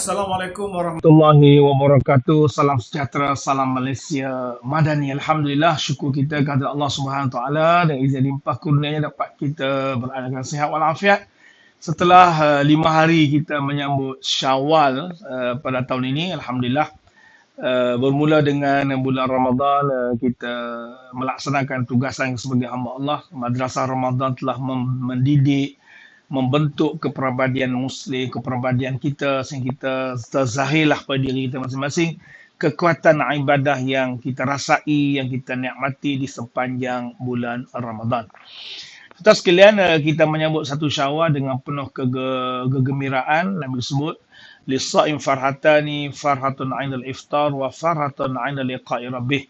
Assalamualaikum warahmatullahi wabarakatuh. Salam sejahtera, salam Malaysia Madani. Alhamdulillah, syukur kita kepada Allah Subhanahu Taala dan izin limpah kurnianya dapat kita berada dengan sihat walafiat. Setelah uh, lima hari kita menyambut Syawal uh, pada tahun ini, Alhamdulillah, uh, bermula dengan bulan Ramadan, uh, kita melaksanakan tugasan sebagai hamba Allah. Madrasah Ramadan telah mendidik membentuk kepribadian muslim, kepribadian kita sehingga kita terzahirlah pada diri kita masing-masing kekuatan ibadah yang kita rasai, yang kita nikmati di sepanjang bulan Ramadan. Kita sekalian eh, kita menyambut satu syawal dengan penuh kege- kegembiraan. Nabi sebut, Lisa'im farhatani farhatun ainal iftar wa farhatun ainal liqa'i rabbih.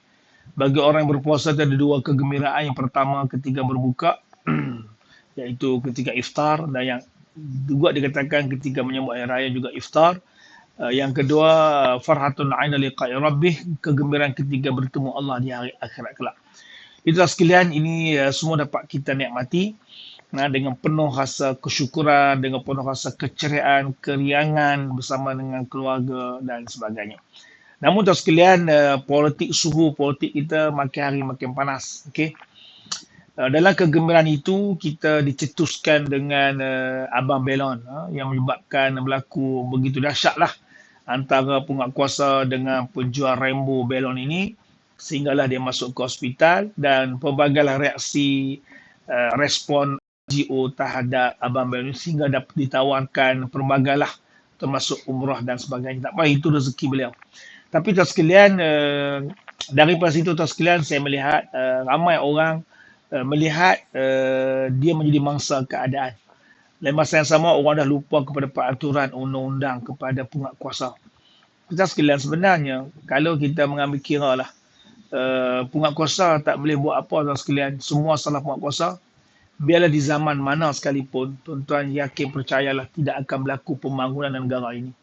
Bagi orang yang berpuasa ada dua kegembiraan. Yang pertama ketika berbuka, iaitu ketika iftar dan yang juga dikatakan ketika menyambut hari raya juga iftar. Uh, yang kedua farhatun aina liqa'i rabbih kegembiraan ketika bertemu Allah di hari akhirat kelak. Itulah sekalian ini uh, semua dapat kita nikmati nah, dengan penuh rasa kesyukuran, dengan penuh rasa keceriaan, keriangan bersama dengan keluarga dan sebagainya. Namun tuan sekalian, uh, politik suhu politik kita makin hari makin panas. Okay? Uh, dalam kegembiraan itu kita dicetuskan dengan uh, Abang Belon uh, yang menyebabkan berlaku begitu dahsyatlah antara penguatkuasa dengan penjual Rainbow Belon ini sehinggalah dia masuk ke hospital dan pelbagailah reaksi uh, respon NGO terhadap Abang Belon sehingga dapat ditawarkan pelbagailah termasuk umrah dan sebagainya. Tak apa, itu rezeki beliau. Tapi tuan sekalian, uh, daripada situ tuan sekalian saya melihat uh, ramai orang Uh, melihat uh, dia menjadi mangsa keadaan. Dalam masa yang sama, orang dah lupa kepada peraturan undang-undang kepada pengat kuasa. Kita sekalian sebenarnya, kalau kita mengambil kira lah, uh, pengat kuasa tak boleh buat apa tuan sekalian, semua salah pengat kuasa, biarlah di zaman mana sekalipun, tuan-tuan yakin percayalah tidak akan berlaku pembangunan negara ini.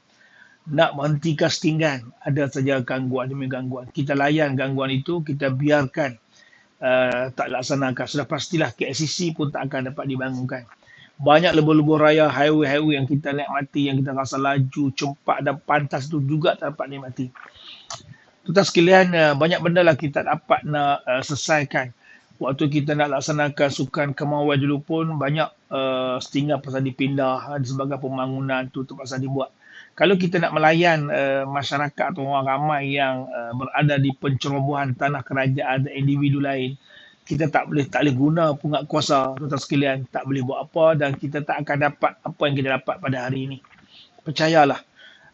Nak menghentikan setinggan, ada saja gangguan demi gangguan. Kita layan gangguan itu, kita biarkan uh, tak laksanakan. Sudah pastilah KLCC pun tak akan dapat dibangunkan. Banyak lebur-lebur raya, highway-highway yang kita nikmati, yang kita rasa laju, cepat dan pantas itu juga tak dapat nikmati. Tuan sekalian, uh, banyak benda lah kita dapat nak uh, selesaikan. Waktu kita nak laksanakan sukan kemauan dulu pun banyak uh, setinggal pasal dipindah, sebagai pembangunan tu terpaksa dibuat kalau kita nak melayan uh, masyarakat atau orang ramai yang uh, berada di pencerobohan tanah kerajaan dan individu lain, kita tak boleh tak boleh guna pungat kuasa tuan sekalian, tak boleh buat apa dan kita tak akan dapat apa yang kita dapat pada hari ini. Percayalah.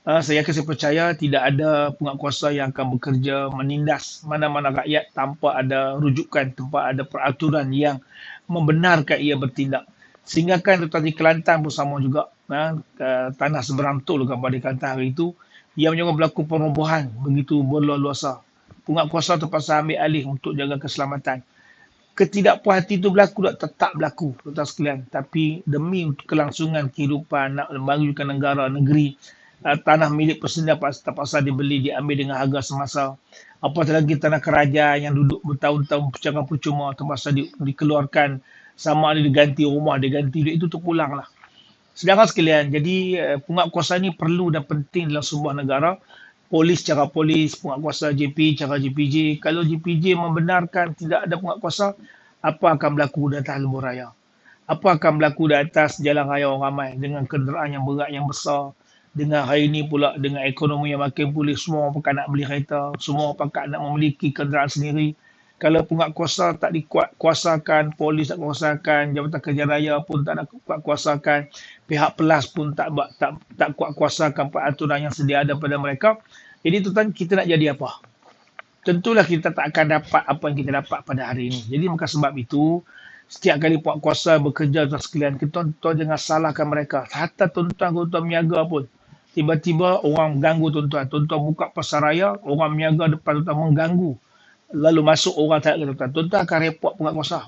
Uh, saya yakin saya percaya tidak ada pungat kuasa yang akan bekerja menindas mana-mana rakyat tanpa ada rujukan, tanpa ada peraturan yang membenarkan ia bertindak. Sehingga kan tuan di Kelantan sama juga ha, tanah seberantul kepada Kelantan hari itu yang menyebabkan berlaku perobohan begitu berluasa. Pungat kuasa terpaksa ambil alih untuk jaga keselamatan. Ketidakpuas itu berlaku tak tetap berlaku tuan sekalian. Tapi demi kelangsungan kehidupan nak membangunkan negara, negeri, tanah milik persendirian terpaksa dibeli, diambil dengan harga semasa. Apatah lagi tanah kerajaan yang duduk bertahun-tahun percuma terpaksa di, dikeluarkan sama ada diganti rumah, diganti duit itu terpulang lah. Sedangkan sekalian, jadi uh, pungat kuasa ni perlu dan penting dalam sebuah negara. Polis cara polis, pungat kuasa JP cara JPJ. Kalau JPJ membenarkan tidak ada pungat kuasa, apa akan berlaku di atas lebuh raya? Apa akan berlaku di atas jalan raya orang ramai dengan kenderaan yang berat, yang besar? Dengan hari ini pula, dengan ekonomi yang makin pulih, semua orang pakat nak beli kereta, semua orang pakat nak memiliki kenderaan sendiri kalau pengat kuasa tak dikuasakan, polis tak kuasakan, Jabatan Kerja Raya pun tak nak kuasakan, pihak pelas pun tak tak tak kuat kuasakan peraturan yang sedia ada pada mereka. Jadi tuan kita nak jadi apa? Tentulah kita tak akan dapat apa yang kita dapat pada hari ini. Jadi maka sebab itu setiap kali puak kuasa bekerja tuan sekalian, kita tuan jangan salahkan mereka. Hatta tuan-tuan tuan menyaga pun. Tiba-tiba orang mengganggu tuan-tuan. Tuan-tuan buka pasar raya, orang menyaga depan tuan-tuan mengganggu lalu masuk orang tak kata tuan. Tuan-tuan akan repot pengat kuasa.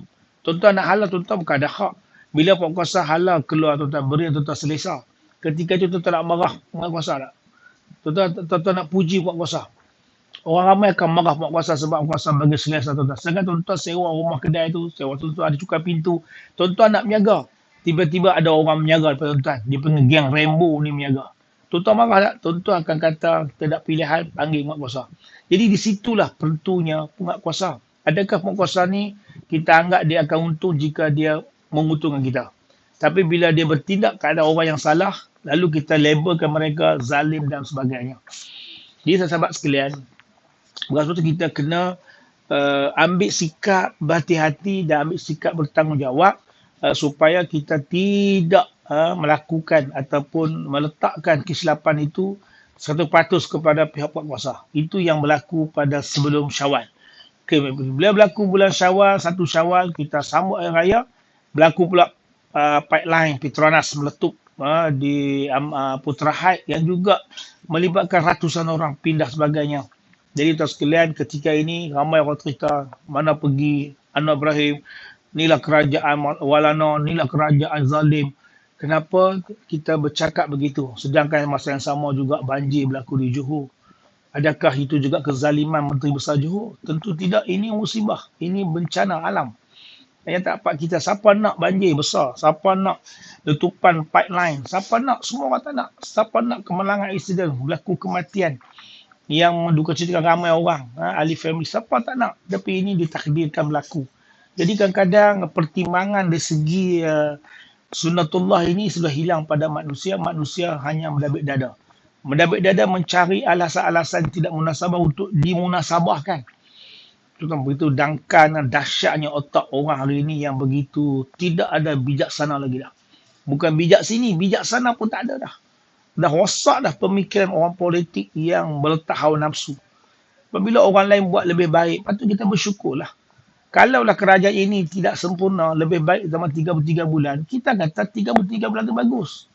Tuan-tuan nak halal tuan-tuan bukan ada hak. Bila pengat kuasa halal keluar tuan-tuan beri tuan-tuan selesa. Ketika itu tuan-tuan nak marah pengat kuasa tak? Tuan-tuan, tuan-tuan nak puji pengat kuasa. Orang ramai akan marah pengat kuasa sebab pengat kuasa bagi selesa tuan-tuan. Sedangkan tuan-tuan sewa rumah kedai tu, sewa tuan-tuan ada cukai pintu. Tuan-tuan nak menyaga. Tiba-tiba ada orang menyaga daripada tuan-tuan. Dia panggil geng rainbow ni menyaga. Tuan-tuan marah tak? Tuan-tuan akan kata tidak pilihan panggil penguatkuasa. Jadi di situlah pertunya penguatkuasa. Adakah penguatkuasa ni kita anggap dia akan untung jika dia menguntungkan kita. Tapi bila dia bertindak kepada orang yang salah, lalu kita labelkan mereka zalim dan sebagainya. Jadi sahabat sekalian, bukan kita kena uh, ambil sikap berhati-hati dan ambil sikap bertanggungjawab uh, supaya kita tidak uh, melakukan ataupun meletakkan kesilapan itu 100% kepada pihak kuasa. Itu yang berlaku pada sebelum Syawal. Okay, bila berlaku bulan Syawal, satu Syawal, kita sambut air raya, berlaku pula uh, pipeline Petronas meletup uh, di um, uh, yang juga melibatkan ratusan orang pindah sebagainya. Jadi tuan sekalian ketika ini ramai orang cerita mana pergi Anwar Ibrahim, inilah kerajaan Walana, inilah kerajaan zalim. Kenapa kita bercakap begitu? Sedangkan masa yang sama juga banjir berlaku di Johor. Adakah itu juga kezaliman Menteri Besar Johor? Tentu tidak. Ini musibah. Ini bencana alam. Yang tak dapat kita. Siapa nak banjir besar? Siapa nak letupan pipeline? Siapa nak? Semua orang tak nak. Siapa nak kemelangan insiden? Berlaku kematian. Yang menduka ceritakan ramai orang. Ha? Ahli family. Siapa tak nak? Tapi ini ditakdirkan berlaku. Jadi kadang-kadang pertimbangan dari segi uh, sunnatullah ini sudah hilang pada manusia. Manusia hanya mendabik dada. Mendabik dada mencari alasan-alasan tidak munasabah untuk dimunasabahkan. Kan begitu dangkan dan dahsyatnya otak orang hari ini yang begitu tidak ada bijaksana lagi dah. Bukan bijak sini, bijaksana pun tak ada dah. Dah rosak dah pemikiran orang politik yang meletak hawa nafsu. Apabila orang lain buat lebih baik, patut kita bersyukurlah. Kalaulah kerajaan ini tidak sempurna, lebih baik zaman 33 bulan, kita kata 33 bulan itu bagus.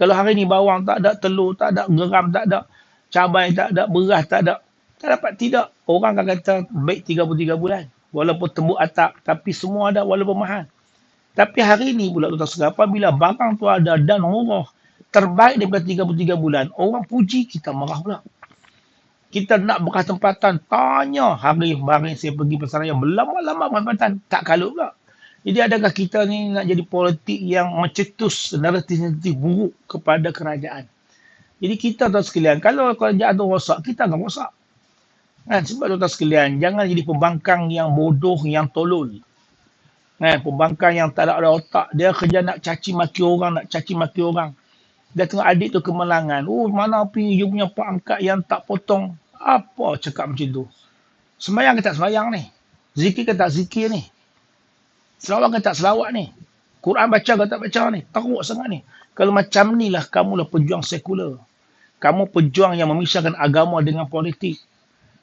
Kalau hari ni bawang tak ada, telur tak ada, geram tak ada, cabai tak ada, beras tak ada, tak dapat tidak. Orang akan kata baik 33 bulan. Walaupun tembuk atap, tapi semua ada walaupun mahal. Tapi hari ni pula tuan segala, apabila barang tu ada dan murah, terbaik daripada 33 bulan, orang puji, kita marah pula. Kita nak bekas tempatan, tanya hari barang saya pergi pasar raya, berlama-lama tempatan, tak kalut pula. Jadi adakah kita ni nak jadi politik yang mencetus naratif-naratif buruk kepada kerajaan? Jadi kita tahu sekalian, kalau kerajaan tu rosak, kita akan rosak. Kan? Sebab tuan sekalian, jangan jadi pembangkang yang bodoh, yang tolol. Kan? Pembangkang yang tak ada otak. Dia kerja nak caci maki orang, nak caci maki orang. Dia tengok adik tu kemelangan. Oh, mana pergi you punya pak angkat yang tak potong. Apa cakap macam tu? Semayang ke tak semayang ni? Zikir ke tak zikir ni? Selawat ke tak selawat ni? Quran baca ke tak baca ni? Teruk sangat ni. Kalau macam ni lah kamu lah pejuang sekular. Kamu pejuang yang memisahkan agama dengan politik.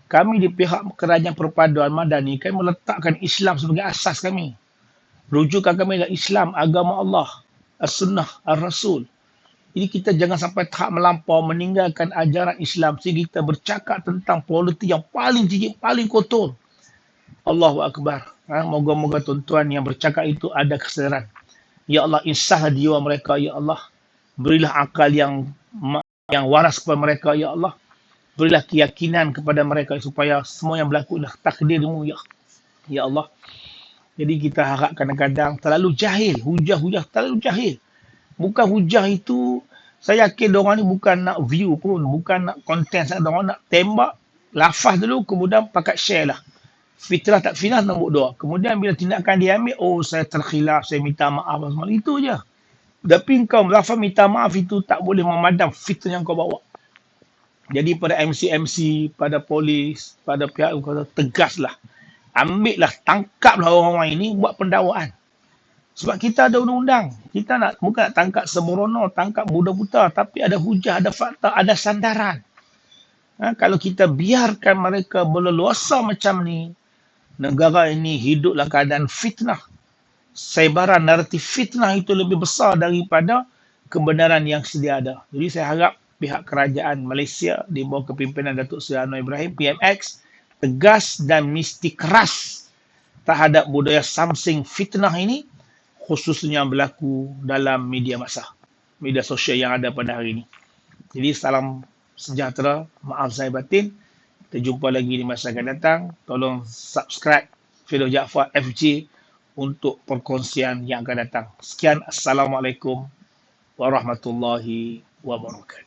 Kami di pihak kerajaan perpaduan madani, kami meletakkan Islam sebagai asas kami. Rujukan kami adalah Islam, agama Allah, As-Sunnah, Ar-Rasul. Jadi kita jangan sampai tak melampau meninggalkan ajaran Islam sehingga kita bercakap tentang politik yang paling jijik, paling kotor. Allahu Akbar. Ha, moga-moga tuan-tuan yang bercakap itu ada kesedaran. Ya Allah, insah jiwa mereka, Ya Allah. Berilah akal yang yang waras kepada mereka, Ya Allah. Berilah keyakinan kepada mereka supaya semua yang berlaku adalah takdirmu, Ya, ya Allah. Jadi kita harap kadang-kadang terlalu jahil. Hujah-hujah terlalu jahil. Bukan hujah itu, saya yakin orang ni bukan nak view pun. Bukan nak konten. Orang nak tembak, lafaz dulu, kemudian pakai share lah fitrah tak fitrah nombor dua. Kemudian bila tindakan dia ambil, oh saya terkhilaf, saya minta maaf. Semua. Itu je. Tapi kau lafaz minta maaf itu tak boleh memadam fitrah yang kau bawa. Jadi pada MC-MC, pada polis, pada pihak kau tegaslah. Ambillah, tangkaplah orang-orang ini buat pendakwaan. Sebab kita ada undang-undang. Kita nak bukan nak tangkap sembrono, tangkap muda buta. Tapi ada hujah, ada fakta, ada sandaran. Ha, kalau kita biarkan mereka berleluasa macam ni, negara ini hiduplah keadaan fitnah. Sebaran naratif fitnah itu lebih besar daripada kebenaran yang sedia ada. Jadi saya harap pihak kerajaan Malaysia di bawah kepimpinan Datuk Seri Anwar Ibrahim, PMX, tegas dan mesti keras terhadap budaya samsing fitnah ini khususnya berlaku dalam media masa, media sosial yang ada pada hari ini. Jadi salam sejahtera, maaf saya batin. Kita jumpa lagi di masa akan datang. Tolong subscribe Fido Jaafar FG untuk perkongsian yang akan datang. Sekian. Assalamualaikum warahmatullahi wabarakatuh.